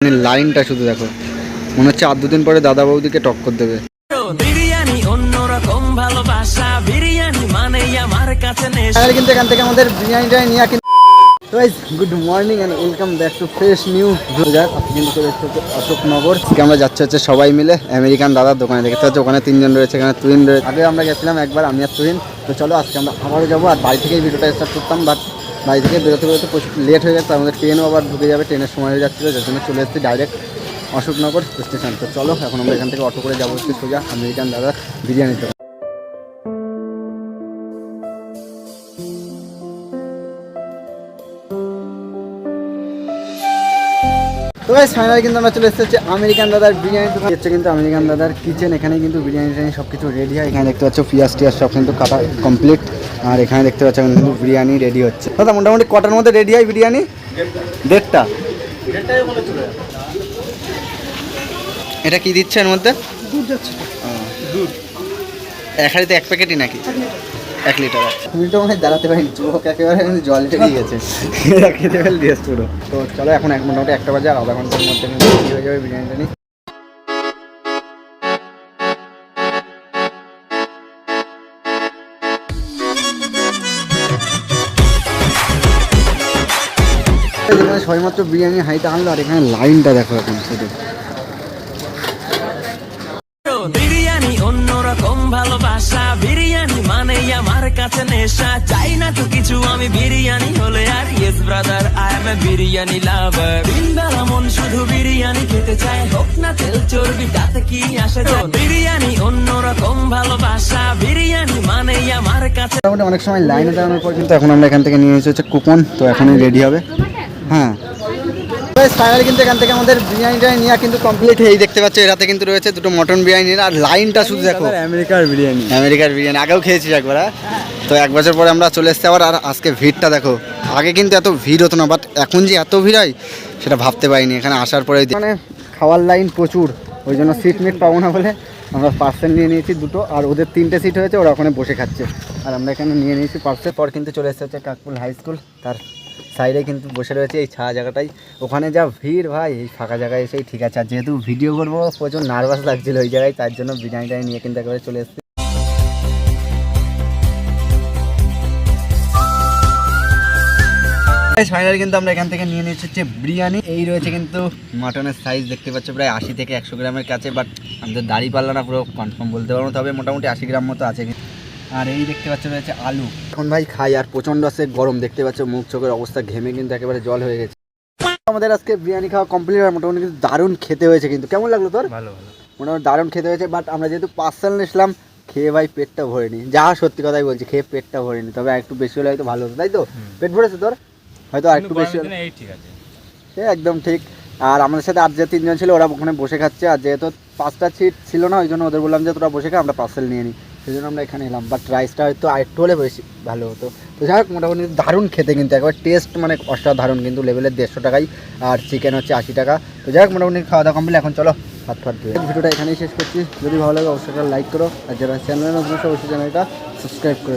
মানে লাইনটা শুধু দেখো। মনে হচ্ছে আর দুদিন পরে দাদা বৌদিকে টক্কর দেবে। বিরিয়ানি অন্যরকম ভালোবাসা বিরিয়ানি মানে আমার কাছে নেশা। কিন্তু এখান থেকে আমাদের বিরিয়ানিটা নিয়ে কিন্তু good morning and welcome back to fresh new যাক আপনি কিন্তু চলে এসেছে অশোকনগর আজকে আমরা যাচ্ছি হচ্ছে সবাই মিলে আমেরিকান দাদার দোকানে দেখতে। হচ্ছে ওখানে তিনজন রয়েছে এখানে তুহিন রয়েছে আগে আমরা গেছিলাম একবার আমি আর তুহিন তো চলো আজকে আমরা আবারও যাব। আর বাড়ি থেকেই ভিডিওটা স্টার্ট করতাম বাট বাড়ি থেকে বেরোতে বেরোতে লেট হয়ে গেছে আমাদের ট্রেনও আবার ঢুকে যাবে ট্রেনের সময় হয়ে যাচ্ছিল, যার জন্য চলে এসেছি ডাইরেক্ট অশোকনগর স্টেশন তো চলো, এখন আমরা এখান থেকে অটো করে যাব সোজা, আমেরিকান দাদা বিরিয়ানির তো গাইস ফাইনালি কিন্তু আমরা চলে এসেছি আমেরিকান দাদার বিরিয়ানি দোকান। হচ্ছে কিন্তু আমেরিকান দাদার কিচেন এখানে কিন্তু বিরিয়ানি টিরিয়ানি সব কিছু রেডি হয়। এখানে দেখতে পাচ্ছ পিঁয়াজ টিয়াজ সব কিন্তু কাটা কমপ্লিট আর এখানে দেখতে পাচ্ছ কিন্তু বিরিয়ানি রেডি হচ্ছে। দাদা মোটামুটি কটার মধ্যে রেডি হয় বিরিয়ানি দেড়টা। এটা কি দিচ্ছে এর মধ্যে? দুধ যাচ্ছে। দুধ এক হাড়িতে এক প্যাকেটই নাকি? এক লিটার মিনিটও মনে হয় দাঁড়াতে পারিনি চোখ একেবারে জল টেকে গেছে খেতে ফেল দিয়েছে পুরো তো চলো এখন এক মোটামুটি একটা বাজে আর আধা ঘণ্টার মধ্যে হয়ে যাবে বিরিয়ানিটা নিয়ে যেখানে সবেমাত্র বিরিয়ানি হাইটা আনলো আর এখানে লাইনটা দেখো এখন শুধু। বিরিয়ানি অন্যরকম ভালোবাসা মানে কাছে নেশা, চাই না তো কিছু। আমি বিরিয়ানি হলে আর yes brother I am a biryani lover দিন মন শুধু বিরিয়ানি খেতে চায়, হোক না তেল চর্বি, তাতে কি আসে বিরিয়ানি অন্যরকম ভালোবাসা, বিরিয়ানি আমার কাছে অনেক সময় লাইনে দাঁড়ানোর পর কিন্তু এখন আমরা এখান থেকে নিয়ে এসেছি হচ্ছে কুপন, তো এখনই রেডি হবে। হ্যাঁ। ফাইনালি কিন্তু এখান থেকে আমাদের বিরিয়ানিটা নিয়ে কিন্তু কমপ্লিট এই দেখতে পাচ্ছ এরাতে কিন্তু রয়েছে দুটো মটন বিরিয়ানি আর লাইনটা শুধু দেখো। আমেরিকার বিরিয়ানি। আমেরিকার বিরিয়ানি আগেও খেয়েছি একবার হ্যাঁ? তো এক বছর পরে আমরা চলে এসেছি আবার আর আজকে ভিড়টা দেখো আগে কিন্তু এত ভিড় হতো না বাট এখন যে এত ভিড় হয় সেটা ভাবতে পারিনি এখানে আসার পরে মানে খাওয়ার লাইন প্রচুর ওই জন্য সিট মিট পাবো না বলে আমরা পার্সেল নিয়ে নিয়েছি দুটো আর ওদের তিনটে সিট হয়েছে ওরা ওখানে বসে খাচ্ছে। আর আমরা এখানে নিয়ে নিয়েছি পার্সেল পর কিন্তু চলে এসেছে কাকপুল হাই স্কুল তার সাইডে কিন্তু বসে রয়েছে এই ছায়া জায়গাটাই। ওখানে যা ভিড় ভাই, এই ফাঁকা জায়গায় এসেই ঠিক আছে। আর যেহেতু ভিডিও করব, প্রচুর নার্ভাস লাগছিল ওই জায়গায়, তার জন্য বিরিয়ানিটা নিয়ে কিন্তু একেবারে চলে এসেছি। ফাইনালি কিন্তু আমরা এখান থেকে নিয়ে নিয়েছি হচ্ছে বিরিয়ানি। এই রয়েছে কিন্তু মাটনের সাইজ দেখতে পাচ্ছ প্রায় আশি থেকে একশো গ্রামের কাছে বাট আমাদের দাড়ি পাল্লা না পুরো কনফার্ম বলতে পারব তবে মোটামুটি আশি গ্রাম মতো আছে। আর এই দেখতে পাচ্ছ রয়েছে আলু। এখন ভাই খাই আর প্রচণ্ড আছে গরম দেখতে পাচ্ছ মুখ চোখের অবস্থা ঘেমে কিন্তু একেবারে জল হয়ে গেছে। আমাদের আজকে বিরিয়ানি খাওয়া কমপ্লিট আর মোটামুটি কিন্তু দারুণ খেতে হয়েছে কিন্তু। কেমন লাগল তোর? ভালো ভালো। মোটামুটি দারুণ খেতে হয়েছে বাট আমরা যেহেতু পার্সেল নিয়েছিলাম খেয়ে ভাই পেটটা ভরেনি। যা সত্যি কথাই বলছি খেয়ে পেটটা ভরেনি তবে একটু বেশি হলে হয়তো ভালো হতো তাই তো? পেট ভরেছে তোর? হয়তো আর একটু বেশি হলে ঠিক আছে। সে একদম ঠিক। আর আমাদের সাথে আর যে তিনজন ছিল ওরা ওখানে বসে খাচ্ছে আর যেহেতু পাঁচটা সিট ছিল না ওই জন্য ওদের বললাম যে তোরা বসে খা আমরা পার্সেল নিয়ে নিই। সেই জন্য আমরা এখানে এলাম। বাট রাইসটা হয়তো আরেকটু হলে বেশি ভালো হতো। তো যাই হোক, মোটামুটি দারুণ খেতে কিন্তু, একবার টেস্ট মানে অসাধারণ কিন্তু লেভেলের দেড়শো টাকাই আর চিকেন হচ্ছে আশি টাকা। তো যাই হোক, মোটামুটি খাওয়া দাওয়া কমপ্লিট এখন চলো হাত ফাট দিয়ে ভিডিওটা এখানেই শেষ করছি। যদি ভালো লাগে, অবশ্যই লাইক করো। আর যারা চ্যানেল নতুন, অবশ্যই চ্যানেলটা সাবস্ক্রাইব করে